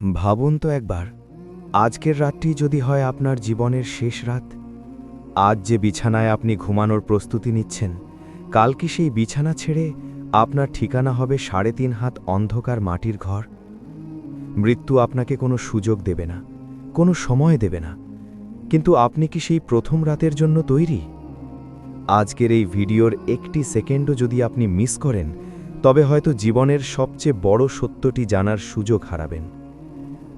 ভাবুন তো একবার, আজকের রাতটি যদি হয় আপনার জীবনের শেষ রাত? আজ যে বিছানায় আপনি ঘুমানোর প্রস্তুতি নিচ্ছেন, কাল কি সেই বিছানা ছেড়ে আপনার ঠিকানা হবে সাড়ে তিন হাত অন্ধকার মাটির ঘর? মৃত্যু আপনাকে কোনো সুযোগ দেবে না, কোনো সময় দেবে না, কিন্তু আপনি কি সেই প্রথম রাতের জন্য তৈরি? আজকের এই ভিডিওর একটি সেকেন্ডও যদি আপনি মিস করেন, তবে হয়তো জীবনের সবচেয়ে বড় সত্যটি জানার সুযোগ হারাবেন।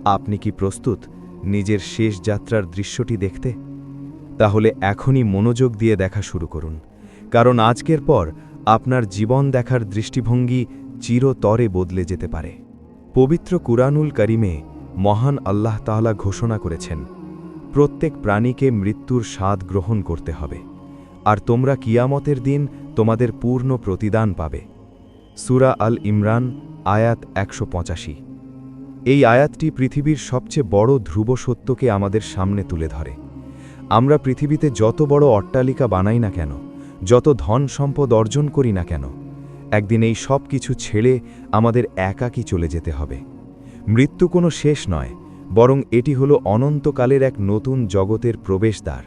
আপনি কি প্রস্তুত নিজের শেষ যাত্রার দৃশ্যটি দেখতে? তাহলে এখনই মনোযোগ দিয়ে দেখা শুরু করুন। কারণ আজকের পর আপনার জীবন দেখার দৃষ্টিভঙ্গি চিরতরে বদলে যেতে পারে। পবিত্র কুরআনুল করিমে মহান আল্লাহ তাহলা ঘোষণা করেছেন, প্রত্যেক প্রাণীকে মৃত্যুর স্বাদ গ্রহণ করতে হবে। আর তোমরা কিয়ামতের দিন তোমাদের পূর্ণ প্রতিদান পাবে। সুরা আল ইমরান, আয়াত একশো পঁচাশি। এই আয়াতটি পৃথিবীর সবচেয়ে বড় ধ্রুব সত্যকে আমাদের সামনে তুলে ধরে। আমরা পৃথিবীতে যত বড় অট্টালিকা বানাই না কেন, যত ধন সম্পদ অর্জন করি না কেন, একদিন এই সব কিছু ছেড়ে আমাদের একাকী চলে যেতে হবে। মৃত্যু কোনো শেষ নয়, বরং এটি হলো অনন্তকালের এক নতুন জগতের প্রবেশদ্বার।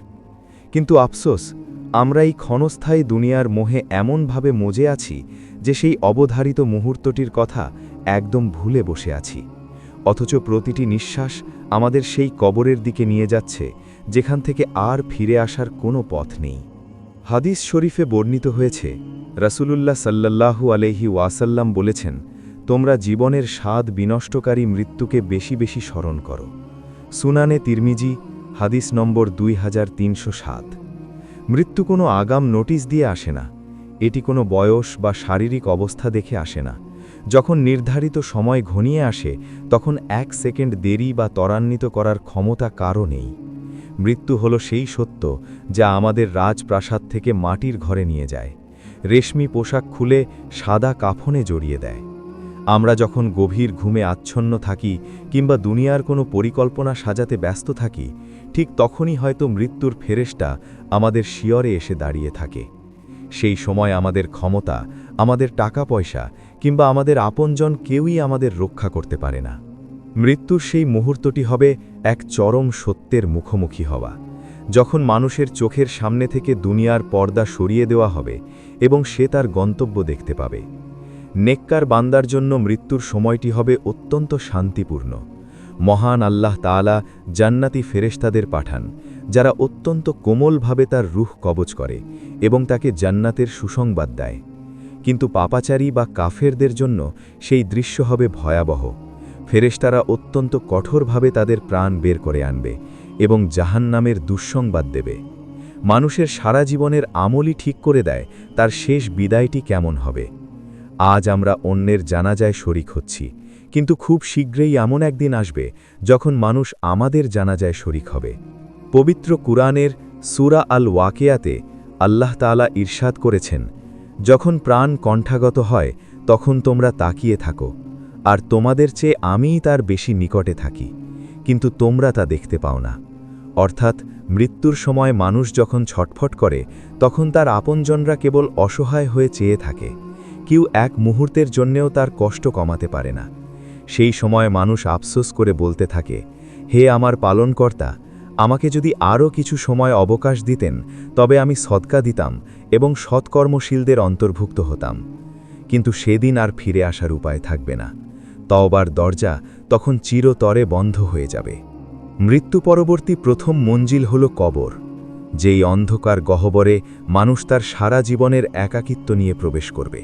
কিন্তু আফসোস, আমরা এই ক্ষণস্থায়ী দুনিয়ার মোহে এমনভাবে মজে আছি যে সেই অবধারিত মুহূর্তটির কথা একদম ভুলে বসে আছি। অথচ প্রতিটি নিঃশ্বাস আমাদের সেই কবরের দিকে নিয়ে যাচ্ছে, যেখান থেকে আর ফিরে আসার কোনো পথ নেই। হাদিস শরীফে বর্ণিত হয়েছে, রাসূলুল্লাহ সাল্লাল্লাহু আলহি ওয়াসাল্লাম বলেছেন, তোমরা জীবনের স্বাদ বিনষ্টকারী মৃত্যুকে বেশি বেশি স্মরণ করো। সুনানে তিরমিজি, হাদিস নম্বর দুই হাজার তিনশো সাত। মৃত্যু কোনো আগাম নোটিশ দিয়ে আসে না, এটি কোনো বয়স বা শারীরিক অবস্থা দেখে আসে না। যখন নির্ধারিত সময় ঘনিয়ে আসে, তখন এক সেকেন্ড দেরি বা ত্বরান্বিত করার ক্ষমতা কারও নেই। মৃত্যু হল সেই সত্য যা আমাদের রাজপ্রাসাদ থেকে মাটির ঘরে নিয়ে যায়। রেশমি পোশাক খুলে সাদা কাফনে জড়িয়ে দেয়। আমরা যখন গভীর ঘুমে আচ্ছন্ন থাকি কিংবা দুনিয়ার কোনো পরিকল্পনা সাজাতে ব্যস্ত থাকি, ঠিক তখনই হয়তো মৃত্যুর ফেরেশটা আমাদের শিয়রে এসে দাঁড়িয়ে থাকে। সেই সময় আমাদের ক্ষমতা, আমাদের টাকা পয়সা কিংবা আমাদের আপনজন কেউই আমাদের রক্ষা করতে পারে না। মৃত্যুর সেই মুহূর্তটি হবে এক চরম সত্যের মুখোমুখি হওয়া, যখন মানুষের চোখের সামনে থেকে দুনিয়ার পর্দা সরিয়ে দেওয়া হবে এবং সে তার গন্তব্য দেখতে পাবে। নেককার বান্দার জন্য মৃত্যুর সময়টি হবে অত্যন্ত শান্তিপূর্ণ। মহান আল্লাহ তাআলা জান্নাতি ফেরেশতাদের পাঠান, যারা অত্যন্ত কোমলভাবে তার রুহ কবচ করে এবং তাকে জান্নাতের সুসংবাদ দেয়। কিন্তু পাপাচারী বা কাফেরদের জন্য সেই দৃশ্য হবে ভয়াবহ। ফেরেশতারা অত্যন্ত কঠোরভাবে তাদের প্রাণ বের করে আনবে এবং জাহান্নামের দুঃসংবাদ দেবে। মানুষের সারা জীবনের আমলই ঠিক করে দেয়, তার শেষ বিদায়টি কেমন হবে? আজ আমরা অন্যের জানাজায় শরিক হচ্ছি। কিন্তু খুব শীঘ্রই এমন একদিন আসবে যখন মানুষ আমাদের জানাজায় শরিক হবে। পবিত্র কুরআনের সুরা আল ওয়াকিয়াতে আল্লাহ তাআলা ঈর্ষাদ করেছেন, যখন প্রাণ কণ্ঠাগত হয়, তখন তোমরা তাকিয়ে থাকো, আর তোমাদের চেয়ে আমিই তার বেশি নিকটে থাকি, কিন্তু তোমরা তা দেখতে পাও না। অর্থাৎ মৃত্যুর সময় মানুষ যখন ছটফট করে, তখন তার আপনজনরা কেবল অসহায় হয়ে চেয়ে থাকে, কেউ এক মুহূর্তের জন্যেও তার কষ্ট কমাতে পারে না। সেই সময় মানুষ আফসোস করে বলতে থাকে, হে আমার পালনকর্তা, আমাকে যদি আরও কিছু সময় অবকাশ দিতেন, তবে আমি সৎকা দিতাম এবং সৎকর্মশীলদের অন্তর্ভুক্ত হতাম। কিন্তু সেদিন আর ফিরে আসার উপায় থাকবে না। তওবার দরজা তখন চিরতরে বন্ধ হয়ে যাবে। মৃত্যু পরবর্তী প্রথম মঞ্জিল হল কবর, যেই অন্ধকার গহবরে মানুষ তার সারা জীবনের একাকিত্ব নিয়ে প্রবেশ করবে।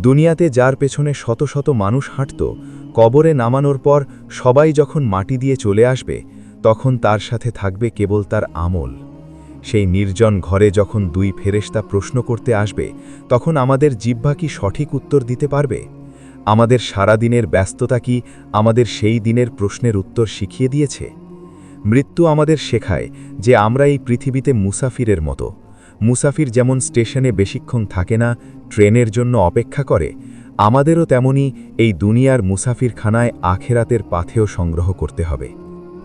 দুনিয়াতে যার পেছনে শত শত মানুষ হাঁটত, কবরে নামানোর পর সবাই যখন মাটি দিয়ে চলে আসবে, তখন তার সাথে থাকবে কেবল তার আমল। সেই নির্জন ঘরে যখন দুই ফেরেশতা প্রশ্ন করতে আসবে, তখন আমাদের জিহ্বা কি সঠিক উত্তর দিতে পারবে? আমাদের সারা দিনের ব্যস্ততা কি আমাদের সেই দিনের প্রশ্নের উত্তর শিখিয়ে দিয়েছে? মৃত্যু আমাদের শেখায় যে আমরা এই পৃথিবীতে মুসাফিরের মতো। মুসাফির যেমন স্টেশনে বেশিক্ষণ থাকে না, ট্রেনের জন্য অপেক্ষা করে, আমাদেরও তেমনি এই দুনিয়ার মুসাফিরখানায় আখেরাতের পাথেও সংগ্রহ করতে হবে।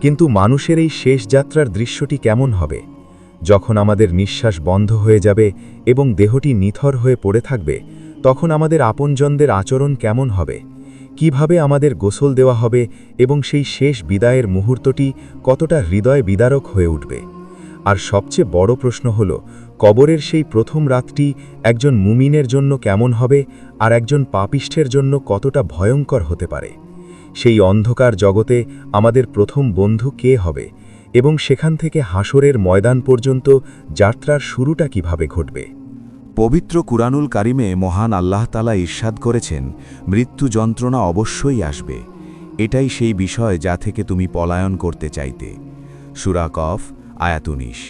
কিন্তু মানুষের এই শেষ যাত্রার দৃশ্যটি কেমন হবে? যখন আমাদের নিঃশ্বাস বন্ধ হয়ে যাবে এবং দেহটি নিথর হয়ে পড়ে থাকবে, তখন আমাদের আপনজনদের আচরণ কেমন হবে? কীভাবে আমাদের গোসল দেওয়া হবে এবং সেই শেষ বিদায়ের মুহূর্তটি কতটা হৃদয় বিদারক হয়ে উঠবে? আর সবচেয়ে বড় প্রশ্ন হল কবরের সেই প্রথম রাতটি একজন মুমিনের জন্য কেমন হবে আর একজন পাপিষ্ঠের জন্য কতটা ভয়ঙ্কর হতে পারে? সেই অন্ধকার জগতে আমাদের প্রথম বন্ধু কে হবে এবং সেখান থেকে হাসরের ময়দান পর্যন্ত যাত্রার শুরুটা কীভাবে ঘটবে? পবিত্র কুরআনুল কারিমে মহান আল্লাহ তালা ঈর্ষাদ করেছেন, মৃত্যু যন্ত্রণা অবশ্যই আসবে। এটাই সেই বিষয় যা থেকে তুমি পলায়ন করতে চাইতে। সুরা কফ আয়াতুনিশ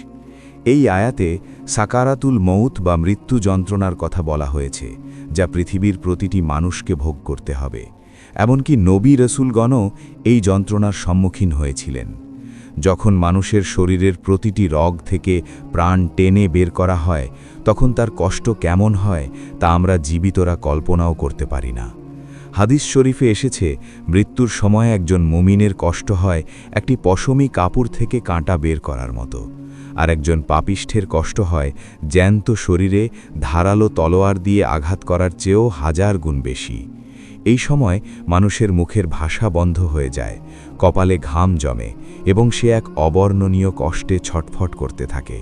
এই আয়াতে সাকারাতুল মৌত বা মৃত্যু যন্ত্রণার কথা বলা হয়েছে, যা পৃথিবীর প্রতিটি মানুষকে ভোগ করতে হবে। এমনকি নবী রসুলগণও এই যন্ত্রণার সম্মুখীন হয়েছিলেন। যখন মানুষের শরীরের প্রতিটি রগ থেকে প্রাণ টেনে বের করা হয়, তখন তার কষ্ট কেমন হয় তা আমরা জীবিতরা কল্পনাও করতে পারি না। হাদিস শরীফে এসেছে, মৃত্যুর সময় একজন মুমিনের কষ্ট হয় একটি পশমি কাপড় থেকে কাঁটা বের করার মতো। আর একজন পাপিষ্ঠের কষ্ট হয়, জ্যান্ত শরীরে ধারালো তলোয়ার দিয়ে আঘাত করার চেয়েও হাজার গুণ বেশি। এই সময় মানুষের মুখের ভাষা বন্ধ হয়ে যায়, কপালে ঘাম জমে এবং সে এক অবর্ণনীয় কষ্টে ছটফট করতে থাকে।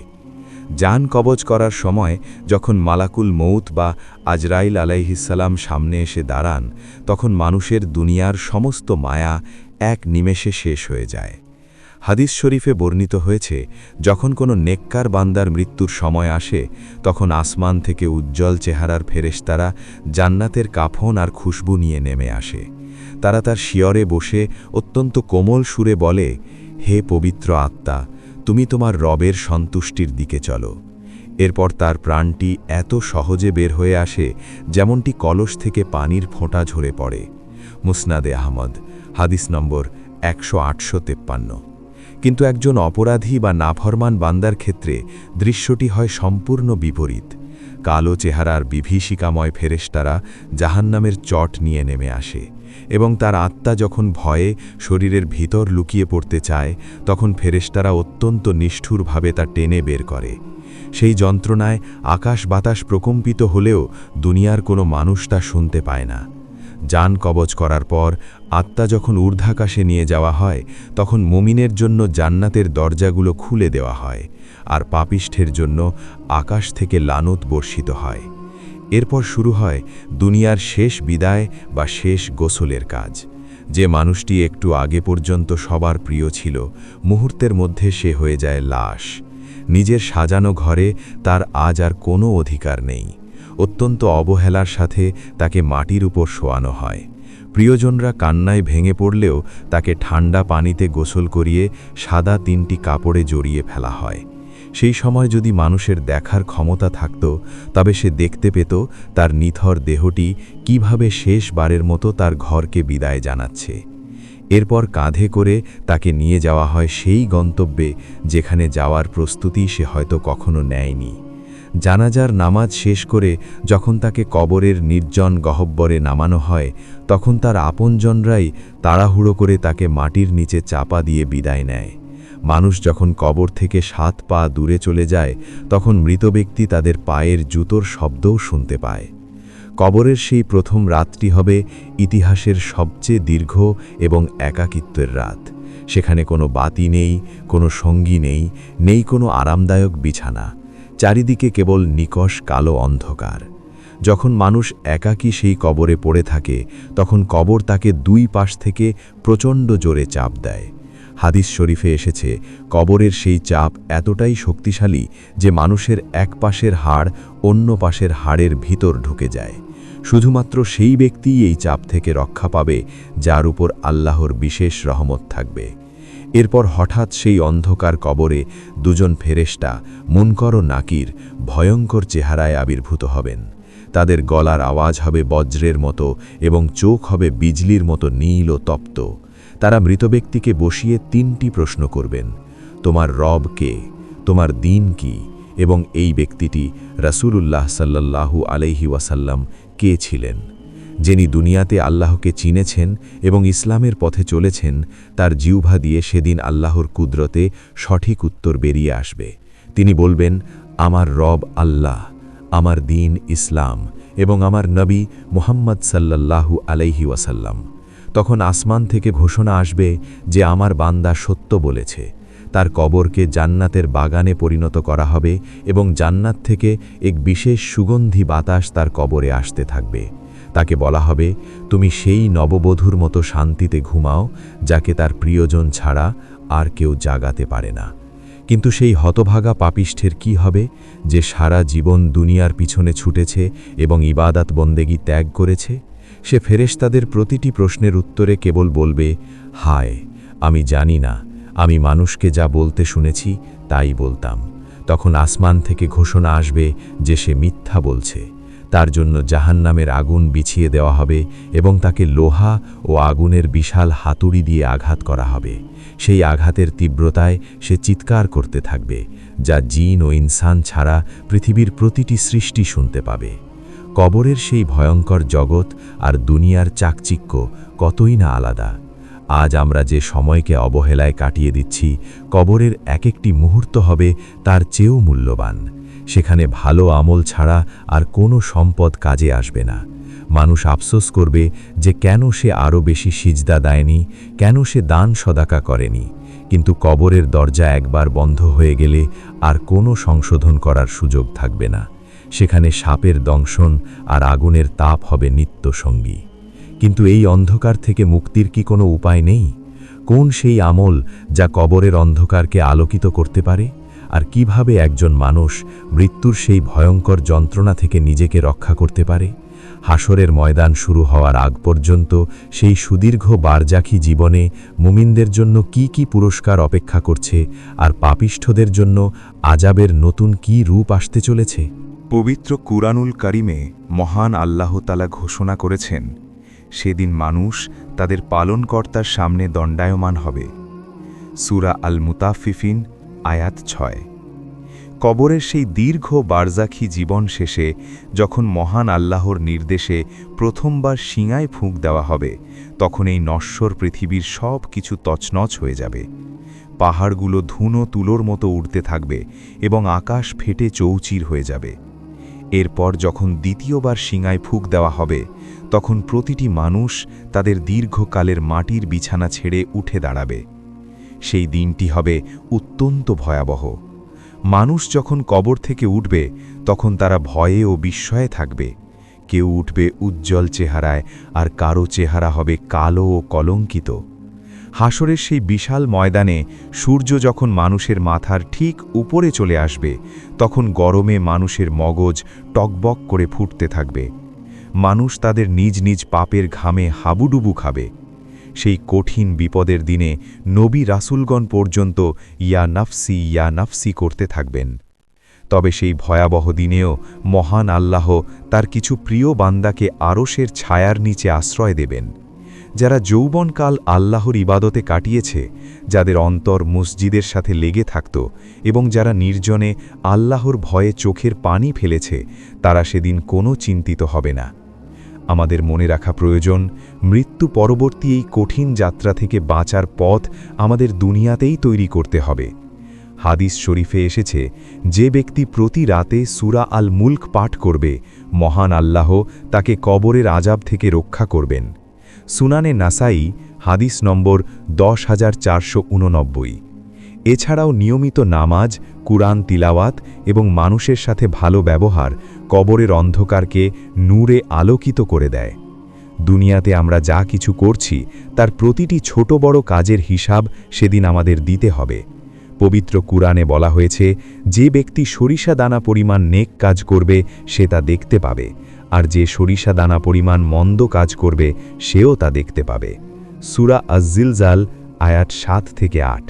যান কবজ করার সময় যখন মালাকুল মৌত বা আজরাইল আলাইহিসাল্লাম সামনে এসে দাঁড়ান, তখন মানুষের দুনিয়ার সমস্ত মায়া এক নিমেষে শেষ হয়ে যায়। হাদিস শরীফে বর্ণিত হয়েছে, যখন কোনো নেককার বান্দার মৃত্যুর সময় আসে, তখন আসমান থেকে উজ্জ্বল চেহারার ফেরেশতারা জান্নাতের কাফন আর খুশবু নিয়ে নেমে আসে। তারা তার শিয়রে বসে অত্যন্ত কোমল সুরে বলে, হে পবিত্র আত্মা, তুমি তোমার রবের সন্তুষ্টির দিকে চলো। এরপর তার প্রাণটি এত সহজে বের হয়ে আসে, যেমনটি কলস থেকে পানির ফোঁটা ঝরে পড়ে। মুসনাদে আহমদ, হাদিস নম্বর একশো আটশো তেপ্পান্ন। কিন্তু একজন অপরাধী বা নাফরমান বান্দার ক্ষেত্রে দৃশ্যটি হয় সম্পূর্ণ বিপরীত। কালো চেহারার বিভীষিকাময় ফেরেশতারা জাহান্নামের চট নিয়ে নেমে আসে এবং তার আত্মা যখন ভয়ে শরীরের ভিতর লুকিয়ে পড়তে চায়, তখন ফেরেশতারা অত্যন্ত নিষ্ঠুরভাবে তা টেনে বের করে। সেই যন্ত্রণায় আকাশ বাতাস প্রকম্পিত হলেও দুনিয়ার কোনো মানুষ তা শুনতে পায় না। যান কবচ করার পর আত্মা যখন ঊর্ধ্বাকাশে নিয়ে যাওয়া হয়, তখন মুমিনের জন্য জান্নাতের দরজাগুলো খুলে দেওয়া হয় আর পাপিষ্ঠের জন্য আকাশ থেকে লানত বর্ষিত হয়। এরপর শুরু হয় দুনিয়ার শেষ বিদায় বা শেষ গোসলের কাজ। যে মানুষটি একটু আগে পর্যন্ত সবার প্রিয় ছিল, মুহূর্তের মধ্যে সে হয়ে যায় লাশ। নিজের সাজানো ঘরে তার আজ আর কোনো অধিকার নেই। অত্যন্ত অবহেলার সাথে তাকে মাটির উপর শোয়ানো হয়। প্রিয়জনরা কান্নায় ভেঙে পড়লেও তাকে ঠান্ডা পানিতে গোসল করিয়ে সাদা তিনটি কাপড়ে জড়িয়ে ফেলা হয়। সেই সময় যদি মানুষের দেখার ক্ষমতা থাকত, তবে সে দেখতে পেত তার নিথর দেহটি কীভাবে শেষবারের মতো তার ঘরকে বিদায় জানাচ্ছে। এরপর কাঁধে করে তাকে নিয়ে যাওয়া হয় সেই গন্তব্যে, যেখানে যাওয়ার প্রস্তুতি সে হয়তো কখনো নেয়নি। জানাজার নামাজ শেষ করে যখন তাকে কবরের নির্জন গহব্বরে নামানো হয়, তখন তার আপনজনরাই তাড়াহুড়ো করে তাকে মাটির নিচে চাপা দিয়ে বিদায় নেয়। মানুষ যখন কবর থেকে সাত পা দূরে চলে যায়, তখন মৃত ব্যক্তি তাদের পায়ের জুতোর শব্দও শুনতে পায়। কবরের সেই প্রথম রাতটি হবে ইতিহাসের সবচেয়ে দীর্ঘ এবং একাকিত্বের রাত। সেখানে কোনো বাতি নেই, কোনো সঙ্গী নেই নেই কোনো আরামদায়ক বিছানা। চারিদিকে কেবল নিকশ কালো অন্ধকার। যখন মানুষ একাকী সেই কবরে পড়ে থাকে, তখন কবর তাকে দুই পাশ থেকে প্রচণ্ড জোরে চাপ দেয়। হাদিস শরীফে এসেছে, কবরের সেই চাপ এতটাই শক্তিশালী যে মানুষের এক পাশের হাড় অন্য পাশের হাড়ের ভিতর ঢুকে যায়। শুধুমাত্র সেই ব্যক্তিই এই চাপ থেকে রক্ষা পাবে, যার উপর আল্লাহর বিশেষ রহমত থাকবে। এরপর হঠাৎ সেই অন্ধকার কবরে দুজন ফেরেস্টা মুনকর ও নাকির, ভয়ঙ্কর চেহারায় আবির্ভূত হবেন। তাদের গলার আওয়াজ হবে বজ্রের মতো এবং চোখ হবে বিজলির মতো নীল ও তপ্ত। তারা মৃত ব্যক্তিকে বসিয়ে তিনটি প্রশ্ন করবেন, তোমার রব কে? তোমার দিন কি? এবং এই ব্যক্তিটি রাসূলুল্লাহ সাল্লাল্লাহু আলাইহি ওয়াসাল্লাম কে ছিলেন? যিনি দুনিয়াতে আল্লাহকে চিনেছেন এবং ইসলামের পথে চলেছেন, তার জিউভা দিয়ে সেদিন আল্লাহর কুদরতে সঠিক উত্তর বেরিয়ে আসবে। তিনি বলবেন, আমার রব আল্লাহ, আমার দিন ইসলাম এবং আমার নবী মুহাম্মদ সাল্লাল্লাহু আলাইহি ওয়াসাল্লাম। তখন আসমান থেকে ঘোষণা আসবে যে আমার বান্দা সত্য বলেছে। তার কবরকে জান্নাতের বাগানে পরিণত করা হবে এবং জান্নাত থেকে এক বিশেষ সুগন্ধি বাতাস তার কবরে আসতে থাকবে। তাকে বলা হবে, তুমি সেই নববধূর মতো শান্তিতে ঘুমাও, যাকে তার প্রিয়জন ছাড়া আর কেউ জাগাতে পারে না। কিন্তু সেই হতভাগা পাপিষ্ঠের কি হবে, যে সারা জীবন দুনিয়ার পিছনে ছুটেছে এবং ইবাদাত বন্দেগি ত্যাগ করেছে? সে ফেরেশতাদের প্রতিটি প্রশ্নের উত্তরে কেবল বলবে, হায়, আমি জানি না, আমি মানুষকে যা বলতে শুনেছি, তাই বলতাম। তখন আসমান থেকে ঘোষণা আসবে যে সে মিথ্যা বলছে। তার জন্য জাহান্নামের আগুন বিছিয়ে দেওয়া হবে এবং তাকে লোহা ও আগুনের বিশাল হাতুড়ি দিয়ে আঘাত করা হবে। সেই আঘাতের তীব্রতায় সে চিৎকার করতে থাকবে, যা জিন ও ইনসান ছাড়া পৃথিবীর প্রতিটি সৃষ্টি শুনতে পাবে। কবরের সেই ভয়ঙ্কর জগৎ আর দুনিয়ার চাকচিক্য কতই না আলাদা। আজ আমরা যে সময়কে অবহেলায় কাটিয়ে দিচ্ছি, কবরের এক একটি মুহূর্ত হবে তার চেয়েও মূল্যবান। সেখানে ভালো আমল ছাড়া আর কোনো সম্পদ কাজে আসবে না। মানুষ আফসোস করবে যে কেন সে আরও বেশি সিজদা দেয়নি, কেন সে দান সদাকা করেনি। কিন্তু কবরের দরজা একবার বন্ধ হয়ে গেলে আর কোনো সংশোধন করার সুযোগ থাকবে না। সেখানে সাপের দংশন আর আগুনের তাপ হবে নিত্য সঙ্গী কিন্তু এই অন্ধকার থেকে মুক্তির কি কোনো উপায় নেই? কোন সেই আমল যা কবরের অন্ধকারকে আলোকিত করতে পারে? আর কীভাবে একজন মানুষ মৃত্যুর সেই ভয়ঙ্কর যন্ত্রণা থেকে নিজেকে রক্ষা করতে পারে? হাসরের ময়দান শুরু হওয়ার আগ পর্যন্ত সেই সুদীর্ঘ বারজাখি জীবনে মুমিনদের জন্য কি কি পুরস্কার অপেক্ষা করছে আর পাপিষ্ঠদের জন্য আজাবের নতুন কি রূপ আসতে চলেছে? পবিত্র কুরানুল কারিমে মহান আল্লাহ তালা ঘোষণা করেছেন, সেদিন মানুষ তাদের পালনকর্তার সামনে দণ্ডায়মান হবে। সুরা আল মুতাফিফিন আয়াত ছয়। কবরের সেই দীর্ঘ বারজাখি জীবন শেষে যখন মহান আল্লাহর নির্দেশে প্রথমবার শিঙায় ফুঁক দেওয়া হবে, তখন এই নশ্বর পৃথিবীর সব কিছু তছনছ হয়ে যাবে। পাহাড়গুলো ধুনো তুলোর মতো উড়তে থাকবে এবং আকাশ ফেটে চৌচির হয়ে যাবে। এরপর যখন দ্বিতীয়বার শিঙায় ফুঁক দেওয়া হবে, তখন প্রতিটি মানুষ তাদের দীর্ঘকালের মাটির বিছানা ছেড়ে উঠে দাঁড়াবে। সেই দিনটি হবে অত্যন্ত ভয়াবহ। মানুষ যখন কবর থেকে উঠবে, তখন তারা ভয়ে ও বিস্ময়ে থাকবে। কেউ উঠবে উজ্জ্বল চেহারায়, আর কারও চেহারা হবে কালো ও কলঙ্কিত। হাসরের সেই বিশাল ময়দানে সূর্য যখন মানুষের মাথার ঠিক উপরে চলে আসবে, তখন গরমে মানুষের মগজ টকবক করে ফুটতে থাকবে। মানুষ তাদের নিজ নিজ পাপের ঘামে হাবুডুবু খাবে। সেই কঠিন বিপদের দিনে নবী রাসুলগণ পর্যন্ত ইয়া নাফসি ইয়া নাফসি করতে থাকবেন। তবে সেই ভয়াবহ দিনেও মহান আল্লাহ তার কিছু প্রিয় বান্দাকে আরশের ছায়ার নিচে আশ্রয় দেবেন। যারা যৌবনকাল আল্লাহর ইবাদতে কাটিয়েছে, যাদের অন্তর মসজিদের সাথে লেগে থাকত এবং যারা নির্জনে আল্লাহর ভয়ে চোখের পানি ফেলেছে, তারা সেদিন কোনো চিন্তিত হবে না। আমাদের মনে রাখা প্রয়োজন, মৃত্যু পরবর্তী এই কঠিন যাত্রা থেকে বাঁচার পথ আমাদের দুনিয়াতেই তৈরি করতে হবে। হাদিস শরীফে এসেছে, যে ব্যক্তি প্রতি রাতে সুরা আল মুল্ক পাঠ করবে, মহান আল্লাহ তাকে কবরের আজাব থেকে রক্ষা করবেন। সুনানে নাসাই, হাদিস নম্বর দশ হাজার চারশো এছাড়াও নিয়মিত নামাজ, কুরআন তিলাওয়াত এবং মানুষের সাথে ভালো ব্যবহার কবরের অন্ধকারকে নূরে আলোকিত করে দেয়। দুনিয়াতে আমরা যা কিছু করছি, তার প্রতিটি ছোট বড় কাজের হিসাব সেদিন আমাদের দিতে হবে। পবিত্র কুরআনে বলা হয়েছে, যে ব্যক্তি সরিষা দানা পরিমাণ নেক কাজ করবে, সে তা দেখতে পাবে, আর যে সরিষা দানা পরিমাণ মন্দ কাজ করবে, সেও তা দেখতে পাবে। সুরা আজ্জিলজাল, আয়াত সাত থেকে আট।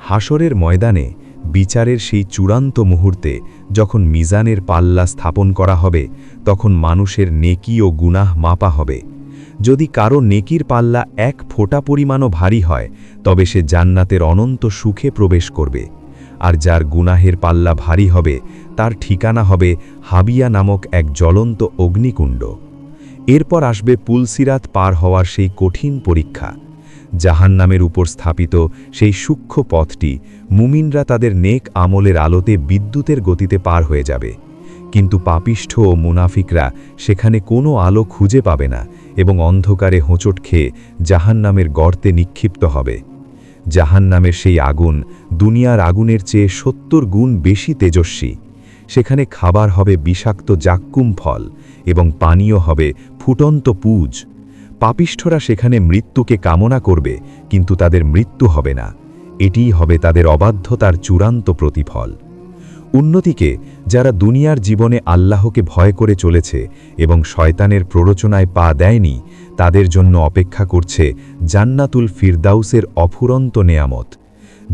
হাসরের ময়দানে বিচারের সেই চূড়ান্ত মুহূর্তে যখন মিজানের পাল্লা স্থাপন করা হবে, তখন মানুষের নেকি ও গুনাহ মাপা হবে। যদি কারও নেকির পাল্লা এক ফোঁটা পরিমাণও ভারী হয়, তবে সে জান্নাতের অনন্ত সুখে প্রবেশ করবে। আর যার গুনাহের পাল্লা ভারী হবে, তার ঠিকানা হবে হাবিয়া নামক এক জ্বলন্ত অগ্নিকুণ্ড। এরপর আসবে পুলসিরাত পার হওয়ার সেই কঠিন পরীক্ষা। জাহান্নামের উপর স্থাপিত সেই সূক্ষ্ম পথটি মুমিনরা তাদের নেক আমলের আলোতে বিদ্যুতের গতিতে পার হয়ে যাবে। কিন্তু পাপিষ্ঠ ও মুনাফিকরা সেখানে কোনো আলো খুঁজে পাবে না এবং অন্ধকারে হোঁচট খেয়ে জাহান্নামের গর্তে নিক্ষিপ্ত হবে। জাহান্নামের সেই আগুন দুনিয়ার আগুনের চেয়ে সত্তর গুণ বেশি তেজস্বী। সেখানে খাবার হবে বিষাক্ত জাক্কুম ফল এবং পানীয় হবে ফুটন্ত পুজ। পাপিষ্ঠরা সেখানে মৃত্যুকে কামনা করবে, কিন্তু তাদের মৃত্যু হবে না। এটিই হবে তাদের অবাধ্যতার চূড়ান্ত প্রতিফল। উন্নতিকে যারা দুনিয়ার জীবনে আল্লাহকে ভয় করে চলেছে এবং শয়তানের প্ররোচনায় পা দেয়নি, তাদের জন্য অপেক্ষা করছে জান্নাতুল ফিরদাউসের অফুরন্ত নেয়ামত।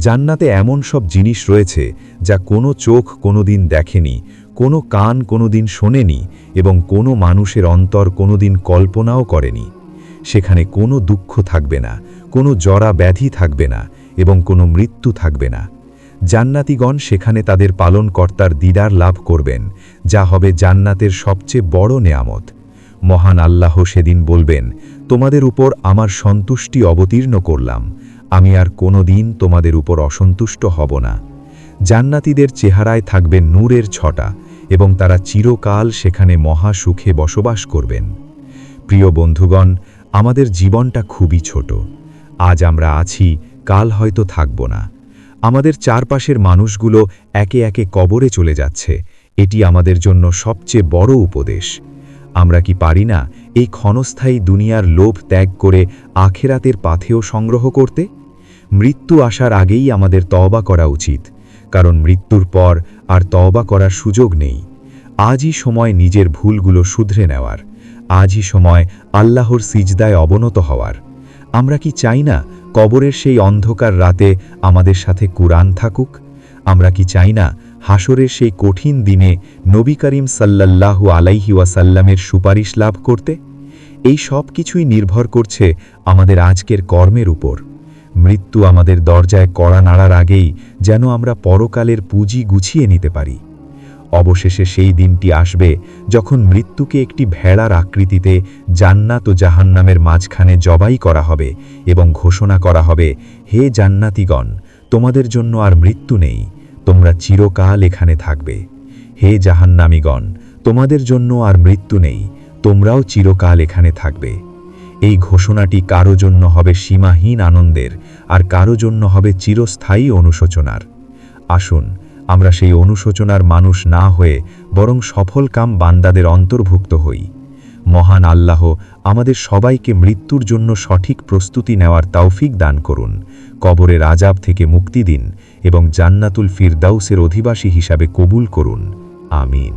জান্নাতে এমন সব জিনিস রয়েছে যা কোনো চোখ কোনোদিন দেখেনি, কোনো কান কোনোদিন শোনেনি এবং কোনো মানুষের অন্তর কোনোদিন কল্পনাও করেনি। সেখানে কোনো দুঃখ থাকবে না, কোনো জরা ব্যাধি থাকবে না এবং কোনো মৃত্যু থাকবে না। জান্নাতিগণ সেখানে তাদের পালনকর্তার দিদার লাভ করবেন, যা হবে জান্নাতের সবচেয়ে বড় নেয়ামত। মহান আল্লাহ সেদিন বলবেন, তোমাদের উপর আমার সন্তুষ্টি অবতীর্ণ করলাম, আমি আর কোনো দিন তোমাদের উপর অসন্তুষ্ট হব না। জান্নাতীদের চেহারায় থাকবে নূরের ছটা এবং তারা চিরকাল সেখানে মহা সুখে বসবাস করবেন। প্রিয় বন্ধুগণ আমাদের জীবনটা খুবই ছোট। আজ আমরা আছি, কাল হয়তো থাকব না। আমাদের চারপাশের মানুষগুলো একে একে কবরে চলে যাচ্ছে। এটি আমাদের জন্য সবচেয়ে বড় উপদেশ। আমরা কি পারি না এই ক্ষণস্থায়ী দুনিয়ার লোভ ত্যাগ করে আখেরাতের পাথেও সংগ্রহ করতে? মৃত্যু আসার আগেই আমাদের তওবা করা উচিত, কারণ মৃত্যুর পর আর তওবা করার সুযোগ নেই। আজই সময় নিজের ভুলগুলো শুধরে নেওয়ার। আজই সময় আল্লাহর সিজদায় অবনত হওয়ার। আমরা কি চাই না কবরের সেই অন্ধকার রাতে আমাদের সাথে কুরআন থাকুক? আমরা কি চাই না হাসরের সেই কঠিন দিনে নবী করিম সাল্লাল্লাহু আলাইহি ওয়াসাল্লামের সুপারিশ লাভ করতে? এই সব কিছুই নির্ভর করছে আমাদের আজকের কর্মের উপর। মৃত্যু আমাদের দরজায় কড়া নাড়ার আগেই যেন আমরা পরকালের পুঁজি গুছিয়ে নিতে পারি। অবশেষে সেই দিনটি আসবে যখন মৃত্যুকে একটি ভেড়ার আকৃতিতে জান্নাত ও জাহান্নামের মাঝখানে জবাই করা হবে এবং ঘোষণা করা হবে, হে জান্নাতিগণ, তোমাদের জন্য আর মৃত্যু নেই, তোমরা চিরকাল এখানে থাকবে। হে জাহান্নামীগণ, তোমাদের জন্য আর মৃত্যু নেই, তোমরাও চিরকাল এখানে থাকবে। এই ঘোষণাটি কারও জন্য হবে সীমাহীন আনন্দের আর কারও জন্য হবে চিরস্থায়ী অনুশোচনার। আসুন আমরা সেই অনুশোচনার মানুষ না হয়ে বরং সফল কাম বান্দাদের অন্তর্ভুক্ত হই। মহান আল্লাহ আমাদের সবাইকে মৃত্যুর জন্য সঠিক প্রস্তুতি নেওয়ার তৌফিক দান করুন, কবরের আজাব থেকে মুক্তি দিন এবং জান্নাতুল ফিরদাউসের অধিবাসী হিসাবে কবুল করুন। আমিন।